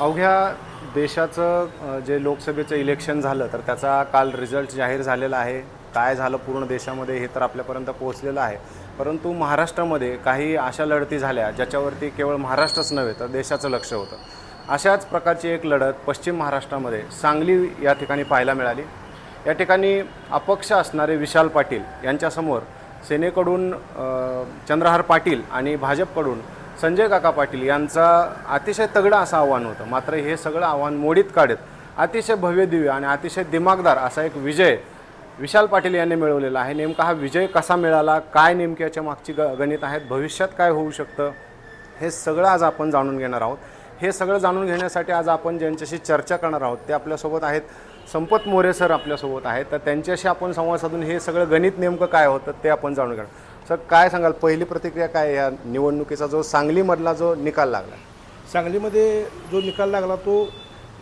अवघ्या देशाचं जे लोकसभेचं इलेक्शन झालं तर त्याचा काल रिझल्ट जाहीर झालेला आहे. काय झालं पूर्ण देशामध्ये हे तर आपल्यापर्यंत पोहोचलेलं आहे. परंतु महाराष्ट्रामध्ये काही अशा लढती झाल्या ज्याच्यावरती केवळ महाराष्ट्रच नव्हे तर देशाचं लक्ष होतं. अशाच प्रकारची एक लढत पश्चिम महाराष्ट्रामध्ये सांगली या ठिकाणी पाहायला मिळाली. या ठिकाणी अपक्ष असणारे विशाल पाटील यांच्यासमोर सेनेकडून चंद्रहार पाटील आणि भाजपकडून संजय काका पाटील यांचा अतिशय तगडं असं आव्हान होतं. मात्र हे सगळं आव्हान मोडीत काढत. अतिशय भव्य दिव्य आणि अतिशय दिमागदार असा एक विजय विशाल पाटील यांनी मिळवलेला आहे. नेमका हा विजय कसा मिळाला? काय नेमकी याच्या मागची ग गणित आहेत? भविष्यात काय होऊ शकतं? हे सगळं आज आपण जाणून घेणार आहोत. हे सगळं जाणून घेण्यासाठी आज आपण ज्यांच्याशी चर्चा करणार आहोत ते आपल्यासोबत आहेत संपत मोरे सर आपल्यासोबत आहेत. तर त्यांच्याशी आपण संवाद साधून हे सगळं गणित नेमकं काय होतं ते आपण जाणून घेणार. सर काय सांगाल? पहिली प्रतिक्रिया काय या निवडणुकीचा? जो सांगलीमधला जो निकाल लागला. सांगलीमध्ये जो निकाल लागला तो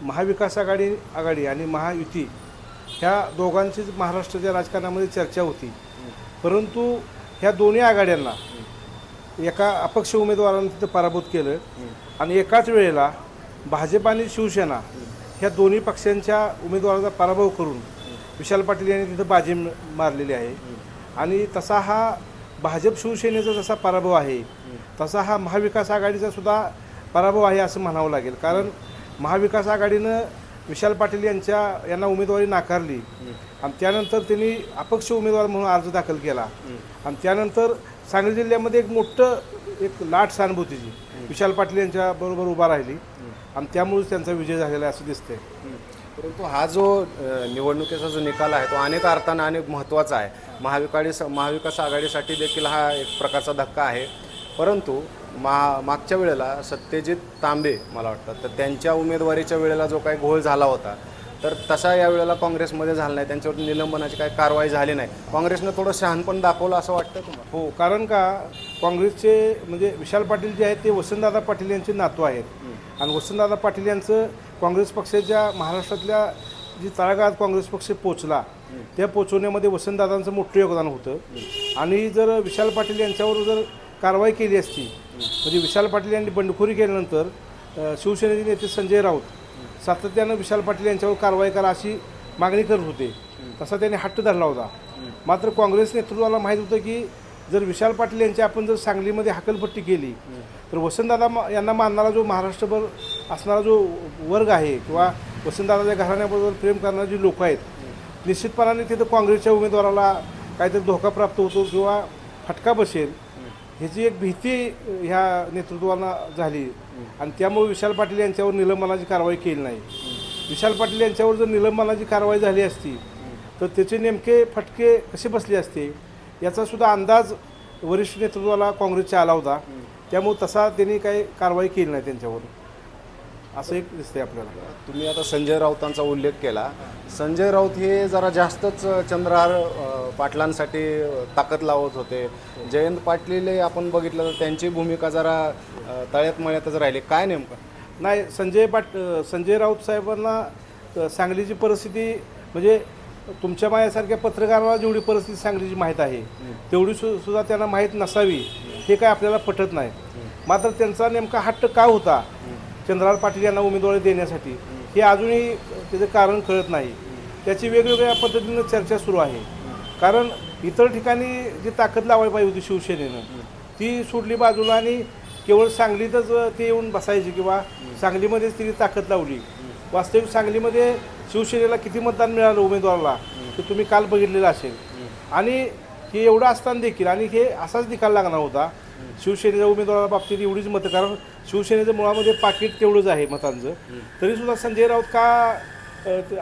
महाविकास आघाडी आघाडी आणि महायुती ह्या दोघांचीच महाराष्ट्राच्या राजकारणामध्ये चर्चा होती. परंतु ह्या दोन्ही आघाड्यांना एका अपक्ष उमेदवारानं तिथं पराभूत केलं आणि एकाच वेळेला भाजप आणि शिवसेना ह्या दोन्ही पक्षांच्या उमेदवाराचा पराभव करून विशाल पाटील यांनी तिथं बाजी म- मारलेली आहे. आणि तसा हा भाजप शिवसेनेचा जसा पराभव आहे तसा हा महाविकास आघाडीचा सुद्धा पराभव आहे असं म्हणावं लागेल. कारण महाविकास आघाडीनं विशाल पाटील यांच्या यांना उमेदवारी नाकारली. आणि त्यानंतर त्यांनी अपक्ष उमेदवार म्हणून अर्ज दाखल केला. आणि त्यानंतर सांगली जिल्ह्यामध्ये एक मोठं एक लाट सहानुभूतीची विशाल पाटील यांच्या बरोबर उभा राहिली. आणि त्यामुळेच त्यांचा विजय झालेला आहे असं दिसतंय. परंतु हा जो निवडणुकीचा जो निकाल आहे तो अनेक अर्थानं अनेक महत्त्वाचा आहे. महाविकाडी महाविकास आघाडीसाठी देखील हा एक प्रकारचा धक्का आहे. परंतु मा मागच्या वेळेला सत्यजित तांबे मला वाटतं तर त्यांच्या उमेदवारीच्या वेळेला जो काही घोळ झाला होता तर तसा या वेळेला काँग्रेसमध्ये झाला नाही. त्यांच्यावर निलंबनाची काही कारवाई झाली नाही. काँग्रेसनं थोडं शहाणपण दाखवलं असं वाटतं तुम्हाला? हो कारण का काँग्रेसचे म्हणजे विशाल पाटील जे आहेत ते वसंतदादा पाटील यांचे नातू आहेत. आणि वसंतदादा पाटील यांचं काँग्रेस पक्षाच्या महाराष्ट्रातल्या जी तळागाळात काँग्रेस पक्ष पोचला त्या पोचवण्यामध्ये वसंतदादांचं मोठं योगदान होतं. आणि जर विशाल पाटील यांच्यावर जर कारवाई केली असती म्हणजे विशाल पाटील यांनी बंडखोरी केल्यानंतर शिवसेनेचे नेते संजय राऊत सातत्यानं विशाल पाटील यांच्यावर कारवाई करा अशी मागणी करत होते. तसा त्यांनी हट्ट धरला होता. मात्र काँग्रेस नेतृत्वाला माहीत होतं की जर विशाल पाटील यांची आपण जर सांगलीमध्ये हकलपट्टी केली तर वसंतदादा मा- यांना मानणारा जो महाराष्ट्रभर असणारा जो वर्ग आहे किंवा वसंतदादाच्या घराण्याबरोबर प्रेम करणारे जे लोक आहेत निश्चितपणाने तिथं काँग्रेसच्या उमेदवाराला काहीतरी धोका प्राप्त होतो किंवा फटका बसेल ह्याची एक भीती ह्या नेतृत्वाला झाली. आणि त्यामुळे विशाल पाटील यांच्यावर निलंबनाची कारवाई केली नाही. विशाल पाटील यांच्यावर जर निलंबनाची कारवाई झाली असती तर त्याचे नेमके फटके कसे बसले असते याचा सुद्धा अंदाज वरिष्ठ नेतृत्वाला काँग्रेसचा आला होता. त्यामुळे तसा त्यांनी काही कारवाई केली नाही त्यांच्यावर असं एक दिसतंय आपल्याला. तुम्ही आता संजय राऊतांचा उल्लेख केला. संजय राऊत हे जरा जास्तच चंद्रहार अ, पाटलांसाठी ताकद लावत होते. जयंत पाटील आपण बघितलं तर त्यांची भूमिका जरा अ, तळ्यात मळ्यातच राहिली. काय नेमकं? नाही संजय पाट संजय राऊत साहेबांना अ, सांगलीची परिस्थिती म्हणजे तुमच्या माझ्यासारख्या पत्रकाराला जेवढी परिस्थिती सांगलीची माहीत आहे तेवढी सु सुद्धा त्यांना माहीत नसावी. हे काय आपल्याला पटत नाही. मात्र त्यांचा नेमका हट्ट का होता? चंद्रलाल पाटील यांना उमेदवारी देण्यासाठी. हे अजूनही त्याचं कारण कळत नाही. त्याची वेगवेगळ्या पद्धतीनं चर्चा सुरू आहे. कारण इतर ठिकाणी जी ताकद लावायला पाहिजे होती शिवसेनेनं ती सोडली बाजूला आणि केवळ सांगलीतच ते येऊन बसायचे किंवा सांगलीमध्येच तिने ताकद लावली. वास्तविक सांगलीमध्ये शिवसेनेला किती मतदान मिळालं उमेदवाराला ते तुम्ही काल बघितलेलं असेल. आणि हे एवढं असताना देखील आणि हे असाच निकाल लागणार होता. शिवसेनेच्या उमेदवाराच्या बाबतीत एवढीच मतं कारण शिवसेनेचं मुळामध्ये पाकिट तेवढंच आहे मतांचं. तरीसुद्धा संजय राऊत का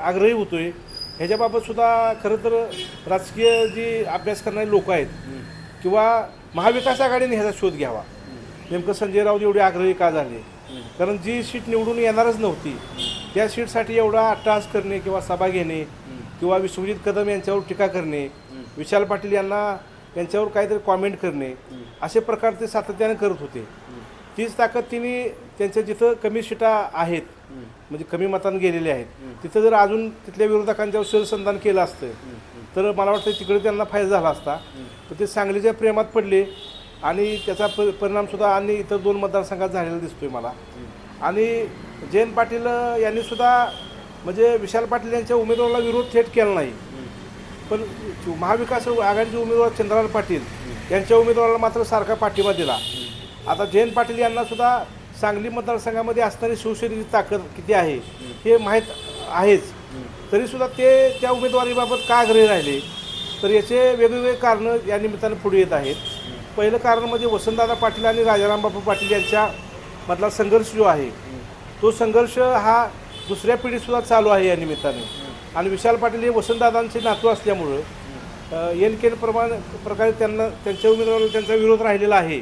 आग्रही होतोय? ह्याच्याबाबत सुद्धा खरं तर राजकीय जी अभ्यास करणारे लोक आहेत किंवा महाविकास आघाडीने ह्याचा शोध घ्यावा. नेमकं संजय राऊत एवढे आग्रही का झाले? कारण जी सीट निवडून येणारच नव्हती त्या सीटसाठी एवढा अट्टहास करणे किंवा सभा घेणे किंवा विश्वजित कदम यांच्यावर टीका करणे विशाल पाटील यांना यांच्यावर काहीतरी कॉमेंट करणे असे प्रकार ते सातत्याने करत होते. तीच ताकद तिने त्यांच्या जिथं कमी सीटा आहेत म्हणजे कमी मतांनी गेलेले आहेत तिथं जर अजून तिथल्या विरोधकांच्यावर शिरसंधान केलं असतं तर मला वाटतं तिकडे त्यांना फायदा झाला असता. तर ते सांगलीच्या प्रेमात पडले आणि त्याचा प परिणामसुद्धा आणि इतर दोन मतदारसंघात झालेला दिसतोय मला. आणि जयंत पाटील यांनीसुद्धा म्हणजे विशाल पाटील यांच्या उमेदवाराला विरोध थेट केला नाही. पण महाविकास आघाडीचे उमेदवार चंद्रकांत पाटील यांच्या उमेदवाराला मात्र सारखा पाठिंबा दिला. आता जयंत पाटील यांना सुद्धा सांगली मतदारसंघामध्ये असणारी शिवसेनेची ताकद किती आहे हे माहीत आहेच. तरीसुद्धा ते त्या उमेदवारीबाबत का आग्रही राहिले? तर याचे वेगवेगळे कारणं या निमित्तानं पुढे येत आहेत. पहिलं कारण म्हणजे वसंतदादा पाटील आणि राजारामबापू पाटील यांच्या मधला संघर्ष जो आहे तो संघर्ष हा दुसऱ्या पिढीसुद्धा चालू आहे या निमित्ताने. आणि विशाल पाटील हे वसंतदादांचे नातू असल्यामुळं एन केन प्रमाणे प्रकारे त्यांना त्यांच्या उमेदवाराला त्यांचा विरोध राहिलेला आहे.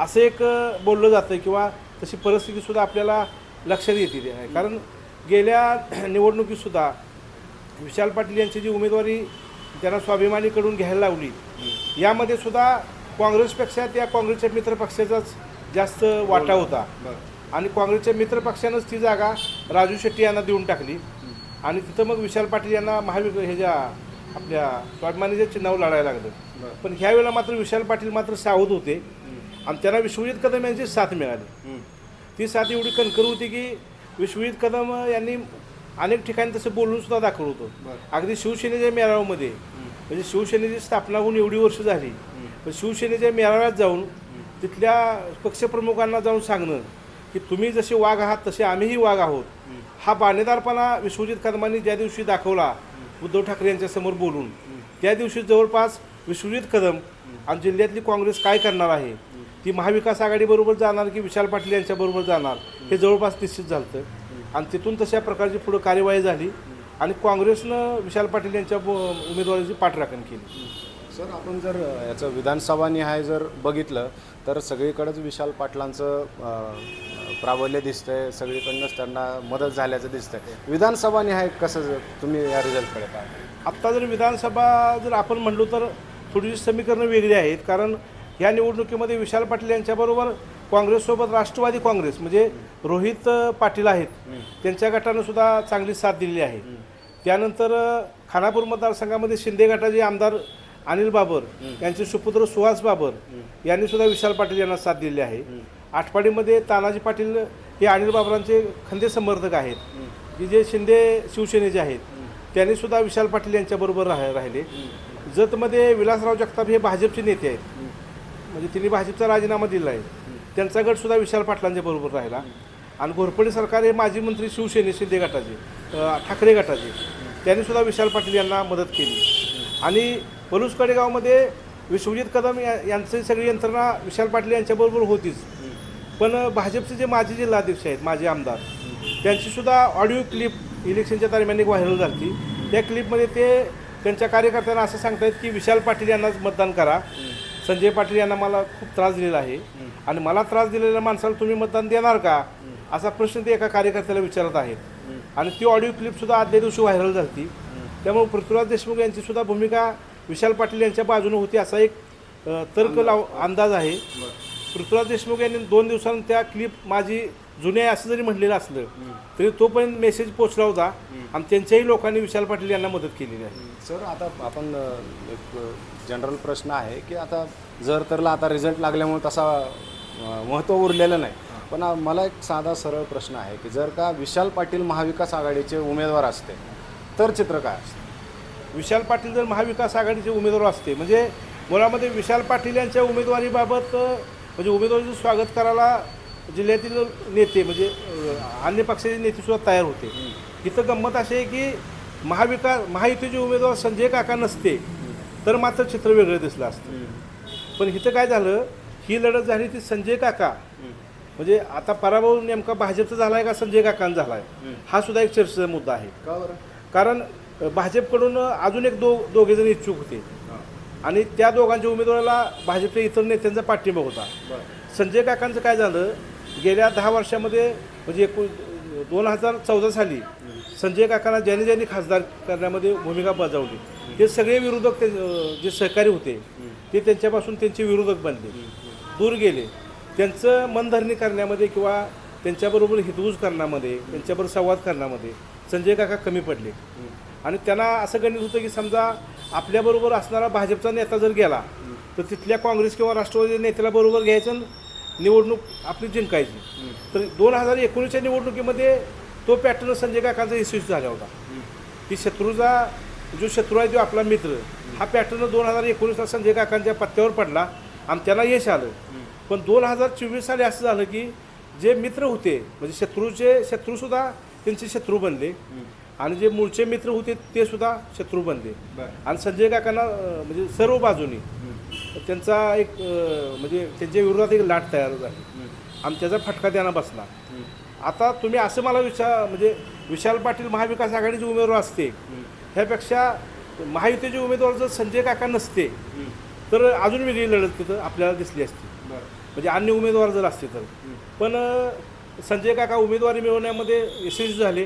असं एक बोललं जातं किंवा तशी परिस्थितीसुद्धा आपल्याला लक्षात येते आहे कारण गेल्या निवडणुकीतसुद्धा विशाल पाटील यांची जी उमेदवारी त्यांना स्वाभिमानीकडून घ्यायला लावली यामध्ये सुद्धा काँग्रेसपेक्षा त्या काँग्रेसच्या मित्रपक्षाचाच जास्त वाटा होता. आणि काँग्रेसच्या मित्रपक्षानंच ती जागा राजू शेट्टी यांना देऊन टाकली. आणि तिथं मग विशाल पाटील यांना महाविक ह्याच्या आपल्या स्वाभिमानीच्या चिन्हावर लढायला लागलं. पण ह्या वेळेला मात्र विशाल पाटील मात्र सावध होते. आणि त्यांना विश्वजित कदम यांची साथ मिळाली. ती साथ एवढी कणकर होती की विश्वजित कदम यांनी अनेक ठिकाणी तसं बोलून सुद्धा दाखवलं होतं. अगदी शिवसेनेच्या मेळाव्यामध्ये. म्हणजे शिवसेनेची स्थापना होऊन एवढी वर्ष झाली. पण शिवसेनेच्या मेळाव्यात जाऊन तिथल्या पक्षप्रमुखांना जाऊन सांगणं की तुम्ही जसे वाघ आहात तसे आम्हीही वाघ आहोत. हा बाणेदारपणा विश्वजित कदमांनी ज्या दिवशी दाखवला उद्धव ठाकरे यांच्या समोर बोलून त्या दिवशी जवळपास विश्वजित कदम आणि जिल्ह्यातली काँग्रेस काय करणार आहे? ती महाविकास आघाडीबरोबर जाणार की विशाल पाटील यांच्याबरोबर जाणार? हे जवळपास निश्चित झालं आणि तिथून तशा प्रकारची पुढं कार्यवाही झाली आणि काँग्रेसनं विशाल पाटील यांच्या उमेदवाराची उमेदवारीची पाठराखण केली. सर आपण जर याचं विधानसभा निहाय जर बघितलं तर सगळीकडेच विशाल पाटलांचं प्राबल्य दिसतंय. सगळीकडनंच त्यांना मदत झाल्याचं दिसतंय. विधानसभा निहाय कसं ज- तुम्ही या रिझल्टकडे पाहता आत्ता जर विधानसभा जर आपण म्हणलो तर थोडीशी समीकरणं वेगळी आहेत. कारण या निवडणुकीमध्ये विशाल पाटील यांच्याबरोबर काँग्रेससोबत राष्ट्रवादी काँग्रेस म्हणजे रोहित पाटील आहेत. त्यांच्या गटानं सुद्धा चांगली साथ दिलेली आहे. त्यानंतर खानापूर मतदारसंघामध्ये शिंदे गटाचे आमदार अनिल बाबर यांचे सुपुत्र सुहास बाबर यांनी सुद्धा विशाल पाटील यांना साथ दिलेली आहे. आटपाडीमध्ये तानाजी पाटील हे अनिल बाबरांचे खंदे समर्थक आहेत. की जे शिंदे शिवसेनेचे आहेत त्यांनी सुद्धा विशाल पाटील यांच्याबरोबर राह राहिले. जतमध्ये विलासराव जगताप हे भाजपचे नेते आहेत. म्हणजे त्यांनी भाजपचा राजीनामा दिला आहे. त्यांचा गट सुद्धा विशाल पाटलांच्या बरोबर राहिला. आणि घोरपडे सरकार हे माजी मंत्री शिवसेने शिंदे गटाचे ठाकरे गटाचे. त्यांनी सुद्धा विशाल पाटील यांना मदत केली. आणि पलूस कडेगावमध्ये विश्वजित कदम या यांची सगळी यंत्रणा विशाल पाटील यांच्याबरोबर होतीच. पण भाजपचे जे माजी जिल्हाध्यक्ष आहेत माजी आमदार त्यांचीसुद्धा ऑडिओ क्लिप इलेक्शनच्या दरम्यान एक व्हायरल झाली त्या क्लिपमध्ये ते त्यांच्या कार्यकर्त्यांना असं सांगतायत की विशाल पाटील यांनाच मतदान करा. संजय पाटील यांना मला खूप त्रास दिलेला आहे. आणि मला त्रास दिलेल्या माणसाला तुम्ही मतदान देणार का? असा प्रश्न ते एका कार्यकर्त्याला विचारत आहेत. आणि ती ऑडिओ क्लिपसुद्धा आदल्या दिवशी व्हायरल झाली त्यामुळे पृथ्वीराज देशमुख यांची सुद्धा भूमिका विशाल पाटील यांच्या बाजूने होती असा एक तर्क लाव अंदाज आहे. पृथ्वीराज देशमुख यांनी दोन दिवसांनी त्या क्लिप माझी जुने आहे असं जरी म्हटलेलं असलं तरी तोपर्यंत मेसेज पोचला होता. आणि त्यांच्याही लोकांनी विशाल पाटील यांना मदत केलेली आहे. सर आता आपण एक जनरल प्रश्न आहे की आता जर तरला आता रिझल्ट लागल्यामुळे तसा महत्त्व उरलेलं नाही. पण मला एक साधा सरळ प्रश्न आहे की जर का विशाल पाटील महाविकास आघाडीचे उमेदवार असते तर चित्र काय असतं? विशाल पाटील जर महाविकास आघाडीचे उमेदवार असते म्हणजे मुळामध्ये विशाल पाटील यांच्या उमेदवारीबाबत म्हणजे उमेदवारीचं स्वागत करायला जिल्ह्यातील नेते म्हणजे अन्य पक्षाचे नेतेसुद्धा तयार होते. इथं गंमत अशी आहे की महाविकास महायुतीचे उमेदवार संजय काका नसते तर मात्र चित्र वेगळं दिसलं असतं. पण इथं काय झालं ही लढत झाली ती संजय काका. म्हणजे आता पराभव नेमका भाजपचा झाला आहे का संजय काकांचा झाला आहे हा सुद्धा एक चर्चेचा मुद्दा आहे. कारण भाजपकडून अजून एक दो दोघे जण इच्छुक होते. आणि त्या दोघांच्या उमेदवाराला भाजपच्या इतर नेत्यांचा पाठिंबा होता. संजय काकांचं काय झालं गेल्या दहा वर्षामध्ये म्हणजे एकूण दोन हजार चौदा साली संजय काकांना ज्यांनी ज्यांनी खासदार करण्यामध्ये भूमिका बजावली ते सगळे विरोधक ते जे सहकारी होते ते त्यांच्यापासून त्यांचे विरोधक बनले. दूर गेले. त्यांचं मनधरणी करण्यामध्ये किंवा त्यांच्याबरोबर हितगुज करण्यामध्ये त्यांच्याबरोबर संवाद करण्यामध्ये संजय काका कमी पडले. आणि त्यांना असं गणित होतं की समजा आपल्याबरोबर असणारा भाजपचा नेता जर गेला तर तिथल्या काँग्रेस किंवा राष्ट्रवादी नेत्याला बरोबर घ्यायचं आणि निवडणूक आपली जिंकायची. तर दोन हजार एकोणीसच्या निवडणुकीमध्ये तो पॅटर्न संजय काकांचा यशस्वी झाला होता. की शत्रूचा जो शत्रू आहे तो आपला मित्र हा पॅटर्न दोन हजार एकोणीसला संजय काकांच्या पत्त्यावर पडला आणि त्यांना यश आलं. पण दोन हजार चोवीस साली असं झालं की जे मित्र होते म्हणजे शत्रूचे शत्रूसुद्धा त्यांचे शत्रू बनले. आणि जे मूळचे मित्र होते ते सुद्धा शत्रू बनले. आणि संजय काकांना म्हणजे सर्व बाजूनी त्यांचा एक म्हणजे त्यांच्या विरोधात एक लाट तयार झाली. आणि त्याचा फटका त्यांना बसला. आता तुम्ही असं मला विचार म्हणजे विशाल पाटील महाविकास आघाडीचे उमेदवार असते ह्यापेक्षा महायुतीचे उमेदवार जर संजय काका नसते तर अजून वेगळी लढत तिथं आपल्याला दिसली असती. म्हणजे अन्य उमेदवार जर असते तर. पण संजय काका उमेदवारी मिळवण्यामध्ये यशस्वी झाले.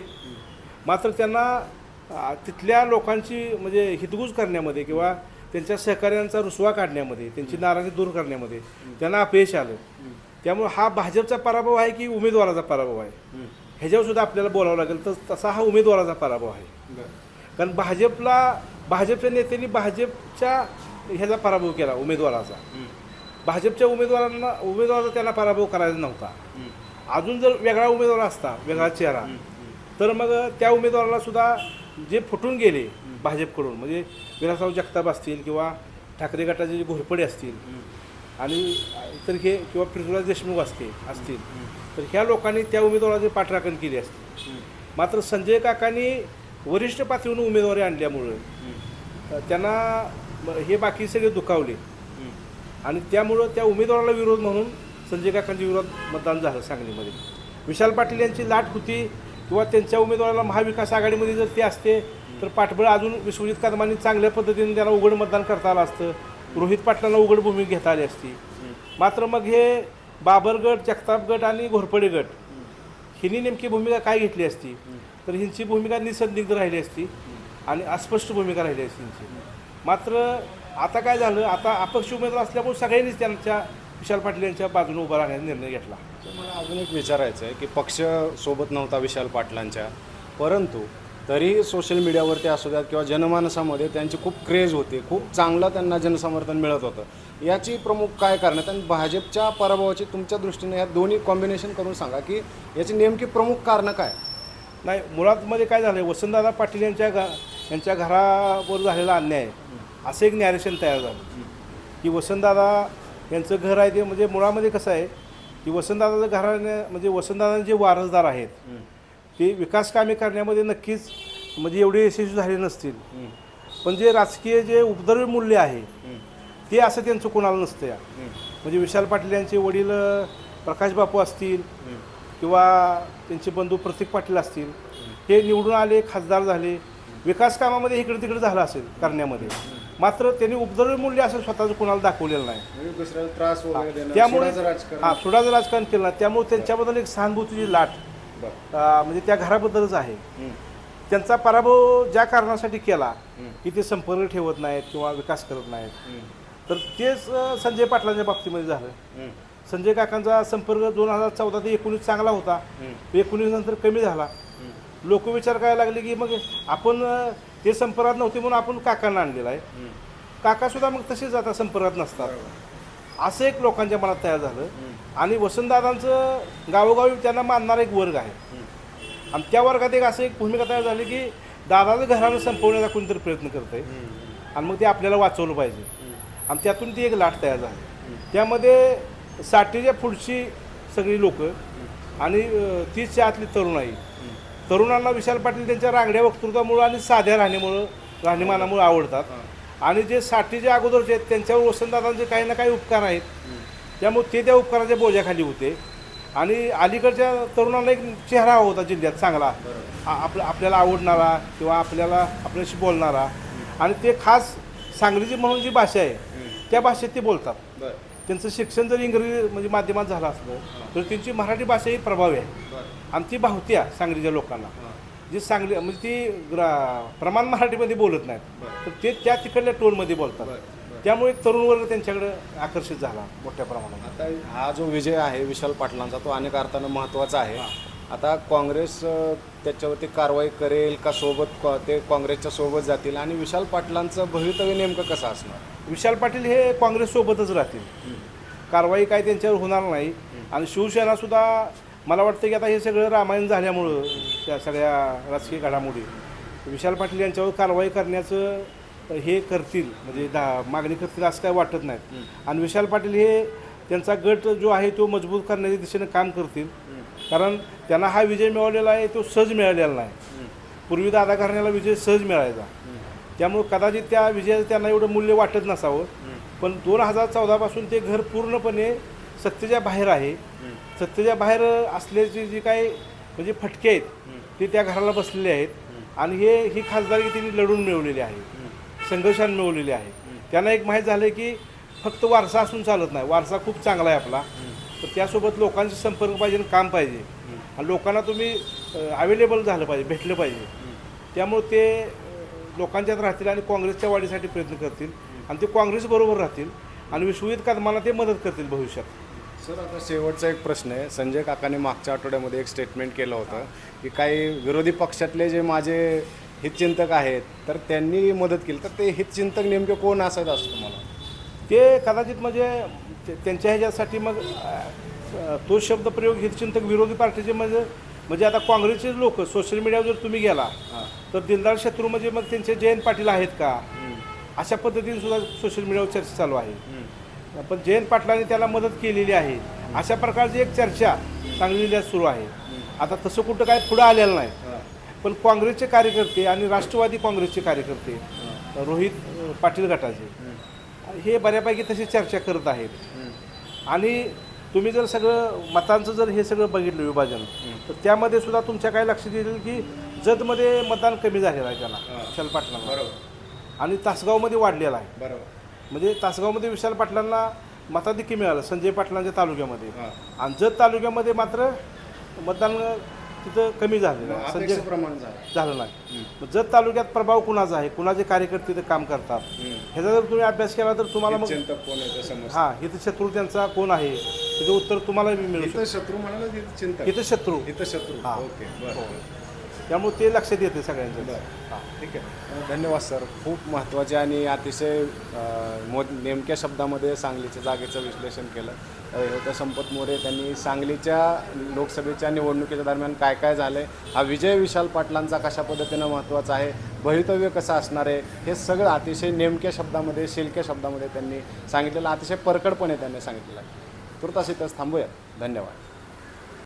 मात्र त्यांना तिथल्या लोकांची म्हणजे हितगुज करण्यामध्ये किंवा त्यांच्या सहकार्यांचा रुसवा काढण्यामध्ये त्यांची नाराजी दूर करण्यामध्ये त्यांना अपयश आलं. त्यामुळे हा भाजपचा पराभव आहे की उमेदवाराचा पराभव आहे? ह्याच्यावर सुद्धा आपल्याला बोलावं लागेल तर तसा हा उमेदवाराचा पराभव आहे. कारण भाजपला भाजपच्या नेत्यांनी भाजपच्या ह्याचा पराभव केला उमेदवाराचा. भाजपच्या उमेदवारांना उमेदवाराचा त्यांना पराभव करायचा नव्हता. अजून जर वेगळा उमेदवार असता वेगळा चेहरा तर मग त्या उमेदवाराला सुद्धा जे फुटून गेले भाजपकडून म्हणजे विलासराव जगताप असतील किंवा ठाकरे गटाचे जे घोरपडे असतील आणि तर हे किंवा पृथ्वीराज देशमुख असते असतील तर ह्या लोकांनी त्या उमेदवाराची पाठराखण केली असते. मात्र संजय काकांनी वरिष्ठ पातळीवरून उमेदवारी आणल्यामुळं त्यांना हे बाकी सगळे दुखावले. आणि त्यामुळं त्या उमेदवाराला विरोध म्हणून संजय काकांच्या विरोधात मतदान झालं सांगलीमध्ये. विशाल पाटील यांची लाट होती किंवा त्यांच्या उमेदवाराला महाविकास आघाडीमध्ये जर ते असते तर पाठबळ अजून विश्वजित कदमांनी चांगल्या पद्धतीने त्यांना उघड मतदान करता आलं असतं. रोहित पाटलांना उघड भूमिका घेता आली असती. मात्र मग हे बाबरगड जगतापगड जगताप आणि घोरपडे गट हिनी नेमकी भूमिका काय घेतली असती? तर हिंची भूमिका निसंदिग्ध राहिली असती आणि अस्पष्ट भूमिका राहिली असती हिंची. मात्र आता काय झालं? आता अपक्ष उमेदवार असल्यामुळे सगळ्यांनीच त्यांच्या विशाल पाटील यांच्या बाजूने उभा राहण्याचा निर्णय घेतला. तर मला अजून एक विचारायचं आहे की पक्ष सोबत नव्हता विशाल पाटलांच्या परंतु तरीही सोशल मीडियावरती असू द्यात किंवा जनमानसामध्ये त्यांची खूप क्रेज होती खूप चांगलं त्यांना जनसमर्थन मिळत होतं. याची प्रमुख काय कारण आहेत? आणि भाजपच्या पराभवाची तुमच्या दृष्टीने या दोन्ही कॉम्बिनेशन करून सांगा की याची नेमकी प्रमुख कारणं काय? नाही मुळात मध्ये काय झालं वसंतदादा पाटील यांच्या घ यांच्या घरावर झालेला अन्याय असं एक नॅरेशन तयार झालं. की वसंतदादा यांचं घर आहे ते म्हणजे मुळामध्ये कसं आहे की वसंतदादाचं घराने म्हणजे वसंतदादा जे वारसदार आहेत ते विकास कामे करण्यामध्ये नक्कीच म्हणजे एवढे यशस्वी झाले नसतील. पण जे राजकीय जे उपद्रवी मूल्य आहे ते असं त्यांचं कोणाला नसतं या. म्हणजे विशाल पाटील यांचे वडील प्रकाश बापू असतील किंवा त्यांचे बंधू प्रतीक पाटील असतील हे निवडून आले खासदार झाले विकास कामामध्ये इकडे तिकडे झालं असेल करण्यामध्ये. मात्र त्यांनी उपद्रवी मूल्य असं स्वतःचं कोणाला दाखवलेलं नाही म्हणजे दुसऱ्याला त्रास वगैरे देणं, त्यामुळे राजकारण. हां सुडाचं राजकारण केलं नाही त्यामुळे त्यांच्याबद्दल एक सहानुभूतीची लाट बरं. अ, म्हणजे त्या घराबद्दलच आहे हम्म. त्यांचा पराभव ज्या कारणासाठी केला की ते संपर्क ठेवत नाहीत किंवा विकास करत नाहीत हम्म. तर तेच अ, संजय पाटलांच्या बाबतीमध्ये झालं हम्म. संजय काकांचा संपर्क दोन हजार चौदा ते एकोणीस चांगला होता हम्म. एकोणीस नंतर कमी झाला लोक विचार करायला लागले की मग आपण अ, ते संपर्कात नव्हते म्हणून आपण काकांना आणलेला आहे. काकासुद्धा मग तसेच आता संपर्कात नसतात. असं एक लोकांच्या मनात तयार झालं. आणि वसंतदादांचं गावोगावी त्यांना मानणारा एक वर्ग आहे. आणि त्या वर्गात एक असं एक भूमिका तयार झाली की दादाचं घरानं संपवण्याचा कोणतरी प्रयत्न करत आहे आणि मग ते आपल्याला वाचवलं पाहिजे. आणि त्यातून ती एक लाट तयार झाली. त्यामध्ये साठीच्या पुढची सगळी लोक आणि तीसच्या आतली तरुणाई. तरुणांना विशाल पाटील त्यांच्या रांगड्या वक्तृत्वामुळं आणि साध्या राहण्यामुळं राहणीमानामुळं आवडतात. आणि जे साठीच्या अगोदरचे आहेत त्यांच्यावर वसंतदादांचे काही ना काही उपकार आहेत. त्यामुळे ते त्या उपकाराच्या बोजाखाली होते. आणि अलीकडच्या तरुणांना एक चेहरा होता जिल्ह्यात चांगला. आ- आपल्या आपल्याला आवडणारा किंवा आपल्याला आपल्याशी बोलणारा. आणि ते खास सांगलीची म्हणून जी भाषा आहे त्या भाषेत ते बोलतात. त्यांचं शिक्षण जर इंग्रजी म्हणजे माध्यमात झालं असलं तर त्यांची मराठी भाषा ही प्रभावी आहे. ती भावत्या सांगलीच्या लोकांना जी सांगली म्हणजे ती ग्रा प्रमाण मराठीमध्ये बोलत नाहीत. तर ते त्या तिकडल्या टोनमध्ये बोलतात. त्यामुळे एक तरुण वर्ग त्यांच्याकडे आकर्षित झाला मोठ्या प्रमाणात आता हा जो विजय आहे विशाल पाटलांचा तो अनेक अर्थानं महत्त्वाचा आहे. आता काँग्रेस त्याच्यावरती कारवाई करेल का सोबत क- ते काँग्रेसच्या सोबत जातील? आणि विशाल पाटलांचं भवितव्य नेमकं कसं असणार? विशाल पाटील हे काँग्रेससोबतच राहतील. कारवाई काय त्यांच्यावर होणार नाही. आणि शिवसेनासुद्धा मला वाटतं की आता हे सगळं रामायण झाल्यामुळं त्या सगळ्या राजकीय घडामोडी विशाल पाटील यांच्यावर कारवाई करण्याचं हे करतील. म्हणजे दा मागणी करतील असं काय वाटत नाही. आणि विशाल पाटील हे त्यांचा गट जो आहे तो मजबूत करण्याच्या दिशेनं काम करतील. कारण त्यांना हा विजय मिळवलेला आहे तो सहज मिळालेला नाही. पूर्वी दादा घराण्याला विजय सहज मिळायचा. त्यामुळं कदाचित त्या विजयाचं त्यांना एवढं मूल्य वाटत नसावं. पण दोन हजार चौदापासून ते घर पूर्णपणे सत्तेच्या बाहेर आहे. सत्तेच्या बाहेर असल्याचे जे काही म्हणजे फटके आहेत ते त्या घराला बसलेले आहेत. आणि हे ही खासदारकी त्यांनी लढून मिळवलेली आहे. संघर्षाने मिळवलेली आहे. त्यांना एक माहीत झालं की फक्त वारसा असून चालत नाही. वारसा खूप चांगला आहे आपला. तर त्यासोबत लोकांशी संपर्क पाहिजे आणि काम पाहिजे. आणि लोकांना तुम्ही अवेलेबल झालं पाहिजे भेटलं पाहिजे. त्यामुळे ते लोकांच्यात राहतील आणि काँग्रेसच्या वाढीसाठी प्रयत्न करतील. आणि ते काँग्रेसबरोबर राहतील आणि विश्वजित कदमाला ते मदत करतील भविष्यात. सर आता शेवटचा एक प्रश्न आहे. संजय काकाने मागच्या आठवड्यामध्ये एक स्टेटमेंट केलं होतं की काही विरोधी पक्षातले जे माझे हितचिंतक आहेत तर त्यांनी मदत केली. तर ते हितचिंतक नेमके कोण असायचं असं तुम्हाला ते कदाचित म्हणजे त्यांच्या ह्याच्यासाठी मग तो शब्दप्रयोग हितचिंतक विरोधी पार्टीचे म्हणजे म्हणजे आता काँग्रेसचे लोक सोशल मीडियावर जर तुम्ही गेला तर दिलदार शत्रू म्हणजे मग त्यांचे जयंत पाटील आहेत का? अशा पद्धतीने सुद्धा सोशल मीडियावर चर्चा चालू आहे. पण जयंत पाटलांनी त्याला मदत केलेली आहे. अशा प्रकारची एक चर्चा सांगली जिल्ह्यात सुरू आहे. आता तसं कुठं काय पुढं आलेलं नाही. पण काँग्रेसचे कार्यकर्ते आणि राष्ट्रवादी काँग्रेसचे कार्यकर्ते रोहित पाटील गटाचे हे बऱ्यापैकी तशी चर्चा करत आहेत. आणि तुम्ही जर सगळं मतांचं जर हे सगळं बघितलं विभाजन तर त्यामध्ये सुद्धा तुमच्या काय लक्षात येईल की जतमध्ये मतदान कमी झालेलं आहे त्याला विशाल पाटलांना. बरोबर. आणि तासगावमध्ये वाढलेला आहे. बरोबर. म्हणजे तासगावमध्ये विशाल पाटलांना मताधिक्य मिळालं संजय पाटलांच्या तालुक्यामध्ये. आणि जत तालुक्यामध्ये मात्र मतदान तिथं कमी झालेलं आहे. संजय अपेक्षेप्रमाणे झालं झालं नाही. मग जत तालुक्यात प्रभाव कुणाचा आहे कुणाचे कार्यकर्ते तिथे काम करतात ह्याचा जर तुम्ही अभ्यास केला तर तुम्हाला मग चिंतक कोण आहे हां इथं शत्रू त्यांचा कोण आहे? त्याचं उत्तर तुम्हाला मिळू इथं शत्रू म्हणाला चिंतक. शकतं इथं शत्रू. इथं शत्रू. हां. ओके बरं. त्यामुळे ते लक्षात येते सगळ्यांचं. बरं. ठीक आहे. धन्यवाद सर. खूप महत्त्वाचे आणि अतिशय मो नेमक्या शब्दामध्ये सांगलीच्या जागेचं विश्लेषण केलं. होते संपत मोरे त्यांनी सांगलीच्या लोकसभेच्या निवडणुकीच्या दरम्यान काय काय झालं आहे हा विजय विशाल पाटलांचा कशा पद्धतीनं महत्त्वाचा आहे? भवितव्य कसं असणार आहे? हे सगळं अतिशय नेमक्या शब्दामध्ये शिलक्या शब्दामध्ये त्यांनी सांगितलेलं अतिशय परकडपणे त्यांनी सांगितलेलं आहे. तुर्तास इथंच थांबूया. धन्यवाद.